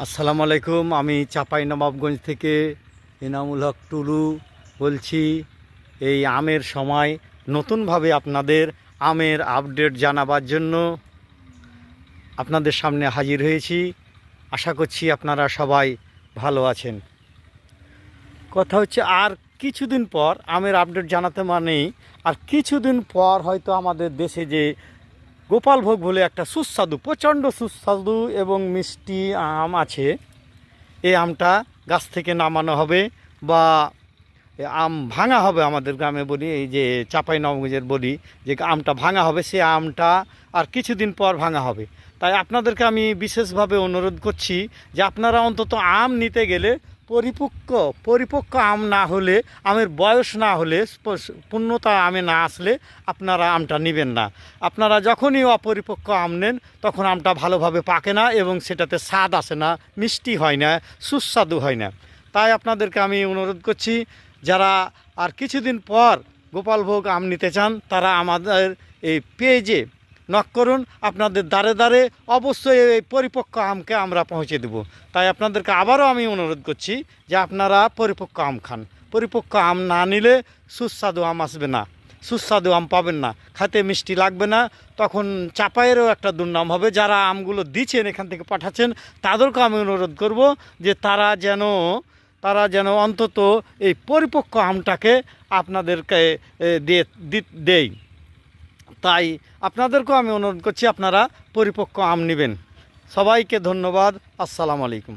আসসালামু আলাইকুম আমি চাপাই নবাবগঞ্জ থেকে এনামুল হক টুলু বলছি। এই আমের সময় নতুনভাবে আপনাদের আমের আপডেট জানাবার জন্য আপনাদের সামনে হাজির হয়েছি। আশা করছি আপনারা সবাই ভালো আছেন। কথা হচ্ছে, আর কিছুদিন পর আমের আপডেট জানাতে মানেই, আর কিছুদিন পর হয়তো আমাদের দেশে যে গোপালভোগ বলে একটা সুস্বাদু, প্রচণ্ড সুস্বাদু এবং মিষ্টি আম আছে। এই আমটা গাছ থেকে নামানো হবে বা আম ভাঙা হবে আমাদের গ্রামে বলি এই যে চাপাই নবগঞ্জের বলি যে আমটা ভাঙা হবে, সে আমটা আর কিছুদিন পর ভাঙা হবে। তাই আপনাদেরকে আমি বিশেষভাবে অনুরোধ করছি যে আপনারা অন্তত আম নিতে গেলে পরিপক্ক পরিপক্ক আম না হলে, আমের বয়স না হলে পূর্ণতা আমে না আসলে আপনারা আমটা নেবেন না। আপনারা যখনই অপরিপক্ক আম নেন, তখন আমটা ভালোভাবে পাকে না এবং সেটাতে স্বাদ আসে না, মিষ্টি হয় না, সুস্বাদু হয় না। তাই আপনাদেরকে আমি অনুরোধ করছি, যারা আর কিছুদিন পর গোপালভোগ আম নিতে চান, তারা আমাদের এই পেজে নক করুন, আপনাদের দ্বারে দ্বারে অবশ্যই এই পরিপক্ক আমকে আমরা পৌঁছে দেব। তাই আপনাদেরকে আবারও আমি অনুরোধ করছি যে আপনারা পরিপক্ক আম খান। পরিপক্ক আম না নিলে সুস্বাদু আম আসবে না, সুস্বাদু আম পাবেন না। খাতে মিষ্টি লাগবে না, তখন চাপায়েরও একটা দুর্নাম হবে। যারা আমগুলো দিচ্ছেন, এখান থেকে পাঠাচ্ছেন, তাদেরকে আমি অনুরোধ করব যে তারা যেন তারা যেন অন্তত এই পরিপক্ক আমটাকে আপনাদেরকে দিয়ে, দি- দেই। তাই আপনাদেরকেও আমি অনুরোধ করছি আপনারা পরিপক্ক আম নেবেন। সবাইকে ধন্যবাদ আসসালামু আলাইকুম।